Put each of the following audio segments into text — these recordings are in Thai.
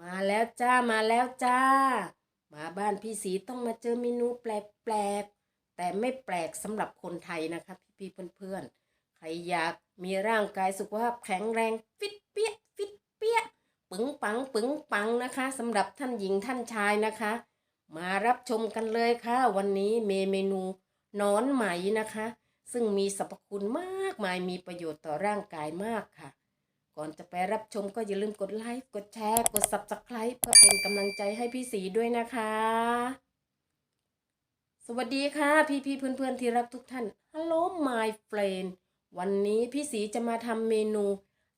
มาแล้วจ้ามาแล้วจ้า มาบ้านพี่สีต้องมาเจอเมนูแปลกๆ แต่ไม่แปลกสำหรับคนไทยนะคะพี่ๆเพื่อนๆ ใครอยากมีร่างกายสุขภาพแข็งแรงฟิตเปี้ยฟิตเปี้ยปึงปังปึงปังนะคะสำหรับท่านหญิงท่านชายนะคะ มารับชมกันเลยค่ะ วันนี้เมเมนูนอนไหมนะคะ ซึ่งมีสรรพคุณมากมายมีประโยชน์ต่อร่างกายมากค่ะ ก่อนจะไปรับชมก็อย่าลืมกดไลค์กดแชร์กด subscribe เพื่อเป็นกำลังใจให้พี่สีด้วยนะคะ สวัสดีค่ะ พี่พี่ๆเพื่อนๆที่รักทุกท่าน Hello my friend วันนี้พี่สีจะมาทำเมนู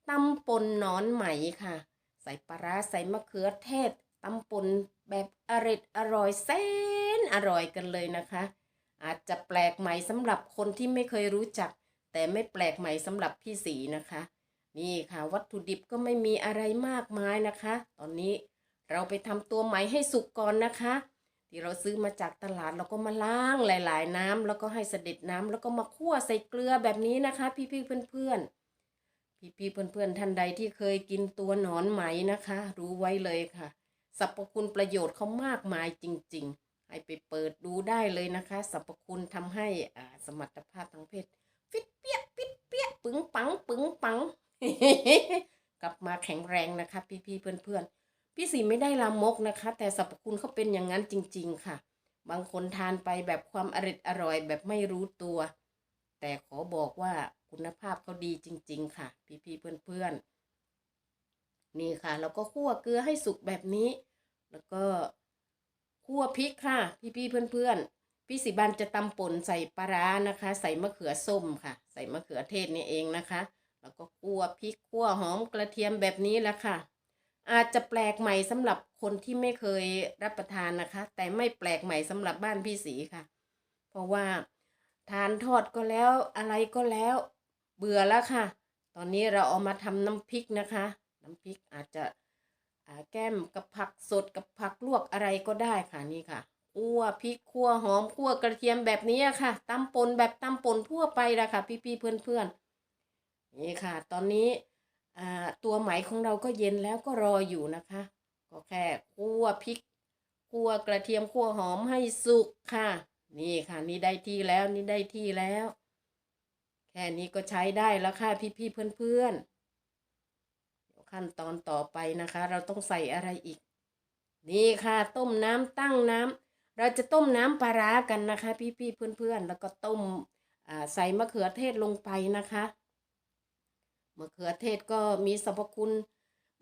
ตำปนหนอนไหมค่ะ ใส่ปลาร้าใส่มะเขือเทศตำปนแบบอร่อยอร่อยแสนอร่อยกันเลยนะคะ อาจจะแปลกใหม่สำหรับคนที่ไม่เคยรู้จัก แต่ไม่แปลกใหม่สำหรับพี่สีนะคะ นี่ค่ะ วัตถุดิบก็ไม่มีอะไรมากมายนะคะ ตอนนี้เราไปทำตัวไหมให้สุกก่อนนะคะ ที่เราซื้อมาจากตลาดเราก็มาล้างหลาย ๆ น้ำแล้วก็ให้เสด็จน้ำแล้วก็มาคั่วใส่เกลือแบบนี้นะคะ พี่ๆเพื่อนๆพี่ๆเพื่อนๆท่านใดที่เคยกินตัวหนอนไหมนะคะ รู้ไว้เลยค่ะสรรพคุณประโยชน์เขามากมายจริง ๆ ให้ไปเปิดดูได้เลยนะคะสรรพคุณทำให้อ่าสมรรถภาพทางเพศฟิตเปี้ยฟิตเปี้ยปึงปังปึงปัง กลับมาแข็งแรงนะคะ พี่ๆเพื่อนๆ พี่สีไม่ได้ลามกนะคะ แต่สรรพคุณเขาเป็นอย่างนั้นจริง ๆ ค่ะ บางคนทานไปแบบความอร่อยอร่อยแบบไม่รู้ตัว แต่ขอบอกว่าคุณภาพเขาดีจริง ๆ ค่ะ พี่ๆเพื่อนๆ นี่ค่ะเราก็คั่วเกลือให้สุกแบบนี้ แล้วก็คั่วพริกค่ะ พี่ๆเพื่อนๆพี่สิบันจะตำป่นใส่ปลาร้านะคะ ใส่มะเขือส้มค่ะ ใส่มะเขือเทศนี่เองนะคะ แล้วก็คั่วพริกคั่วหอมกระเทียมแบบนี้แหละค่ะ อาจจะแปลกใหม่สำหรับคนที่ไม่เคยรับประทานนะคะ แต่ไม่แปลกใหม่สำหรับบ้านพี่สีค่ะ เพราะว่าทานทอดก็แล้วอะไรก็แล้ว เบื่อแล้วค่ะ ตอนนี้เราเอามาทำน้ำพริกนะคะ น้ำพริกอาจจะแก้มกับผักสดกับผักลวกอะไรก็ได้ค่ะนี่ค่ะคั่วพริกคั่วหอมคั่วกระเทียมแบบนี้ค่ะตำปนแบบตำปนทั่วไปละค่ะ พี่ๆเพื่อนๆ นี่ค่ะ ตอนนี้อ่าตัวไหมของเราก็เย็นแล้วก็รออยู่นะคะ ก็แค่คั่วพริกคั่วกระเทียมคั่วหอมให้สุกค่ะ นี่ค่ะ นี่ได้ที่แล้วนี่ได้ที่แล้ว แค่นี้ก็ใช้ได้แล้วค่ะพี่ๆเพื่อนๆเดี๋ยวขั้นตอนต่อไปนะคะ เราต้องใส่อะไรอีก นี่ค่ะต้มน้ำตั้งน้ำเราจะต้มน้ำปลาร้ากันนะคะ พี่ๆเพื่อนๆ แล้วก็ต้มอ่าใส่มะเขือเทศลงไปนะคะ มะเขือเทศก็มีสรรพคุณ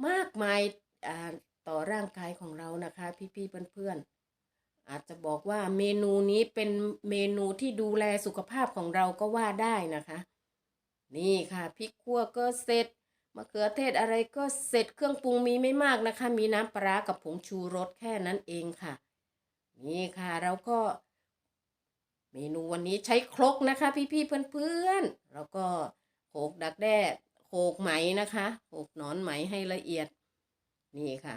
มากมายอ่าต่อร่างกายของเรานะคะ พี่ๆเพื่อนๆอาจจะบอกว่าเมนูนี้เป็นเมนูที่ดูแลสุขภาพของเราก็ว่าได้นะคะ นี่ค่ะพริกขั่วก็เสร็จมะเขือเทศอะไรก็เสร็จเครื่องปรุงมีไม่มากนะคะ มีน้ำปลาร้ากับผงชูรสแค่นั้นเองค่ะ นี่ค่ะเราก็ เมนูวันนี้ใช้ครกนะคะ พี่ๆเพื่อนๆแล้วก็โขกดักแด้ โขกไหมนะคะโขกหนอนไหมให้ละเอียด นี่ค่ะ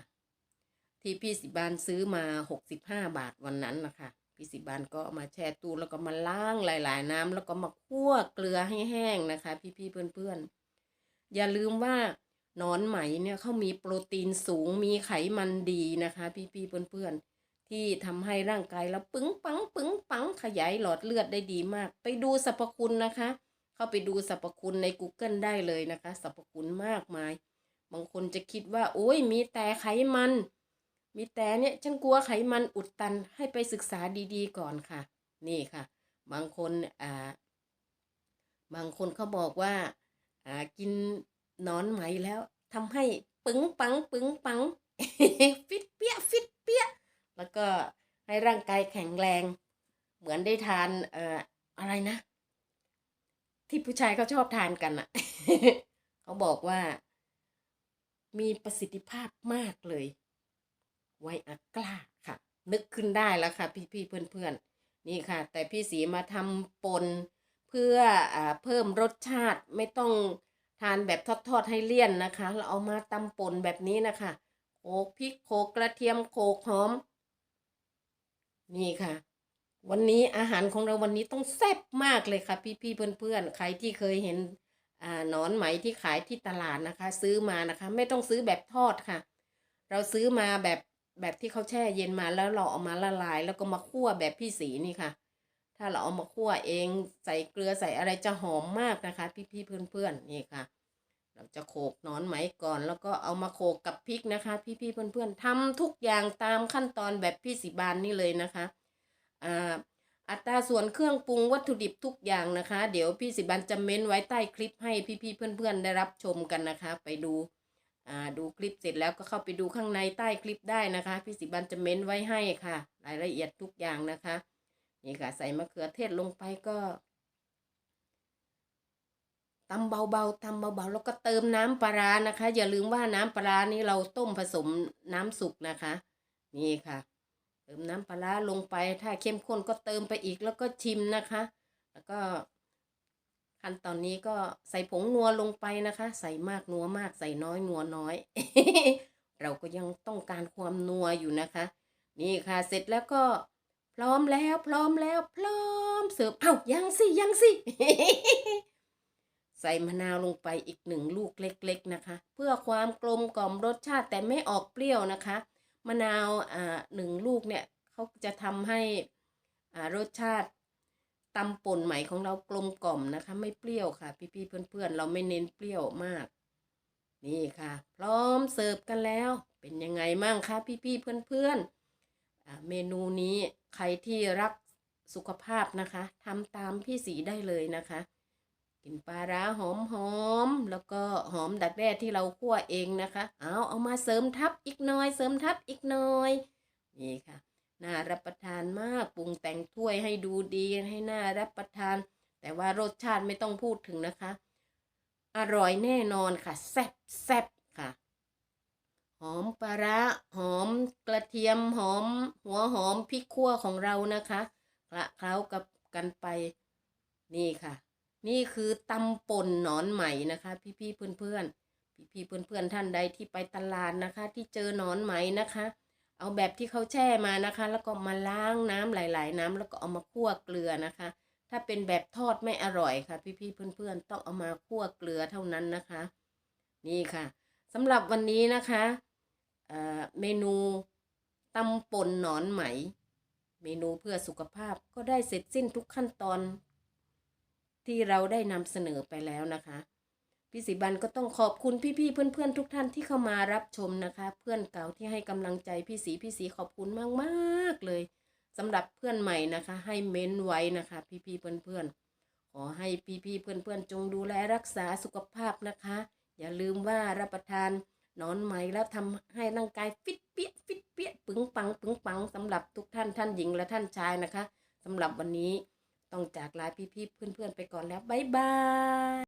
ที่พี่สิบานซื้อมาหกสิบห้าบาทวันนั้นนะคะพี่สิบานก็ามาแช่ตู้แล้วก็มาล้างหลาย ๆ น้ำแล้วก็มาคั่วเกลือให้แห้งนะคะ พี่ๆเพื่อนๆ อย่าลืมว่าหนอนไหมเนี่ยเขามีโปรตีนสูงมีไขมันดีนะคะ พี่ๆเพื่อนๆ ที่ทำให้ร่างกายเราปึงปังปึงปังขยายหลอดเลือดได้ดีมาก ไปดูสรรพคุณนะคะ เข้าไปดูสรรพคุณใน Google ได้เลยนะคะสรรพคุณมากมาย บางคนจะคิดว่า โอ้ยมีแต่ไขมัน มีแต่เนี่ยฉันกลัวไขมันอุดตันให้ไปศึกษาดีๆก่อนค่ะ นี่ค่ะ บางคนอ่าบางคนเขาบอกว่าอ่ากินนอนไหมแล้วทำให้ปึงปังปึงปังฟิตเปี้ยฟิตเปี้ยแล้วก็ให้ร่างกายแข็งแรง เหมือนได้ทานเอ่ออะไรนะ ที่ผู้ชายเขาชอบทานกันอะเขาบอกว่า มีประสิทธิภาพมากเลย ไวอากล้าค่ะ นึกขึ้นได้แล้วค่ะ พี่ๆเพื่อนๆ นี่ค่ะ แต่พี่สีมาทำปนเพื่ออเพิ่มรสชาติไม่ต้องทานแบบทอดๆให้เลี่ยนนะคะ เราเอามาตำปนแบบนี้นะคะโขลกพริกโขลกกระเทียมโขลกหอม นี่ค่ะ วันนี้อาหารของเราวันนี้ต้องแซ่บมากเลยค่ะ พี่ๆเพื่อนๆใครที่เคยเห็นอ่าหนอนไหมที่ขายที่ตลาดนะคะ ซื้อมานะคะ ไม่ต้องซื้อแบบทอดค่ะ เราซื้อมาแบบแบบที่เขาแช่เย็นมาแล้วเราเอามาละลาย แล้วก็มาคั่วแบบพี่สีนี่ค่ะ ถ้าเราเอามาคั่วเองใส่เกลือใส่อะไรจะหอมมากนะคะ พี่ๆเพื่อนๆนี่ค่ะ เราจะโขกหนอนไหมก่อน แล้วก็เอามาโขกกับพริกนะคะ พี่ๆเพื่อนๆทำทุกอย่างตามขั้นตอนแบบพี่สีบานนี่เลยนะคะ อ่าอัตราส่วนเครื่องปรุงวัตถุดิบทุกอย่างนะคะ เดี๋ยวพี่สิบันจะเม้นไว้ใต้คลิปให้พี่ๆเพื่อนๆได้รับชมกันนะคะ ไปดูอ่าดูคลิปเสร็จแล้วก็เข้าไปดูข้างในใต้คลิปได้นะคะ พี่สิบันจะเม้นไว้ให้ค่ะ รายละเอียดทุกอย่างนะคะ นี่ค่ะ ใส่มะเขือเทศลงไปก็ตำเบาๆตำเบาๆแล้วก็เติมน้ำปลานะคะ อย่าลืมว่าน้ำปลาร้านี้เราต้มผสมน้ำสุกนะคะ นี่ค่ะ เติมน้ำปลาลงไป ถ้าเข้มข้นก็เติมไปอีกแล้วก็ชิมนะคะ แล้วก็ขั้นตอนนี้ก็ใส่ผงนัวลงไปนะคะ ใส่มากนัวมากใส่น้อยนัวน้อย เราก็ยังต้องการความนัวอยู่นะคะ นี่ค่ะเสร็จแล้วก็พร้อมแล้วพร้อมแล้วพร้อมเสิร์ฟเอ้ายังสิยังสิใส่มะนาวลงไปอีกหนึ่งลูกเล็ก ๆนะคะ เพื่อความกลมกล่อมรสชาติแต่ไม่ออกเปรี้ยวนะคะ มะนาวอ่าหนึ่งลูกเนี่ยเขาจะทำให้อ่ารสชาติตำป่นไหมของเรากลมกล่อมนะคะ ไม่เปรี้ยวค่ะ พี่ๆเพื่อนๆ เราไม่เน้นเปรี้ยวมาก นี่ค่ะ พร้อมเสิร์ฟกันแล้ว เป็นยังไงมั่งคะพี่ๆเพื่อนๆอ่าเมนูนี้ใครที่รักสุขภาพนะคะทำตามพี่สีได้เลยนะคะ กินปลาร้าหอมหอมๆแล้วก็หอมดักแด้ที่เราคั่วเองนะคะ เอาเอามาเสริมทับอีกหน่อย เสริมทับอีกหน่อยนี่ค่ะน่ารับประทานมากปรุงแต่งถ้วยให้ดูดีให้น่ารับประทาน แต่ว่ารสชาติไม่ต้องพูดถึงนะคะ อร่อยแน่นอนค่ะ แซ่บแซ่บค่ะ หอมปลาร้าหอมกระเทียมหอม หัวหอมพริกขั่วของเรานะคะคละเคล้ากับกันไปนี่ค่ะ นี่คือตำป่นหนอนไหมนะคะ พี่ๆเพื่อนๆพี่ๆเพื่อนๆท่านใดที่ไปตลาดนะคะ ที่เจอหนอนไหมนะคะ เอาแบบที่เขาแช่มานะคะ แล้วก็มาล้างน้ำหลาย ๆ น้ำแล้วก็เอามาคั่วเกลือนะคะ ถ้าเป็นแบบทอดไม่อร่อยค่ะ พี่ๆเพื่อนๆต้องเอามาคั่วเกลือเท่านั้นนะคะ นี่ค่ะสำหรับวันนี้นะคะเเมนูตำป่นหนอนไหม เมนูเพื่อสุขภาพก็ได้เสร็จสิ้นทุกขั้นตอน ที่เราได้นำเสนอไปแล้วนะคะพี่สิบันก็ต้องขอบคุณพี่ๆเพื่อนๆทุกท่านที่เข้ามารับชมนะคะ เพื่อนเก่าที่ให้กำลังใจพี่สีพี่สีขอบคุณมากๆเลยสำหรับเพื่อนใหม่นะคะ ให้เม้นไว้นะคะ พี่ๆเพื่อนๆขอให้พี่ๆเพื่อนๆจงดูแลรักษาสุขภาพนะคะ อย่าลืมว่ารับประทานนอนไหมแล้วทำให้ร่างกายฟิตเปี้ยฟิตเปี้ยปึงปังปึงปังสำหรับทุกท่านท่านหญิงและท่านชายนะคะสำหรับวันนี้ ต้องจากลาพี่ๆเพื่อนๆไปก่อนแล้วบ๊ายบาย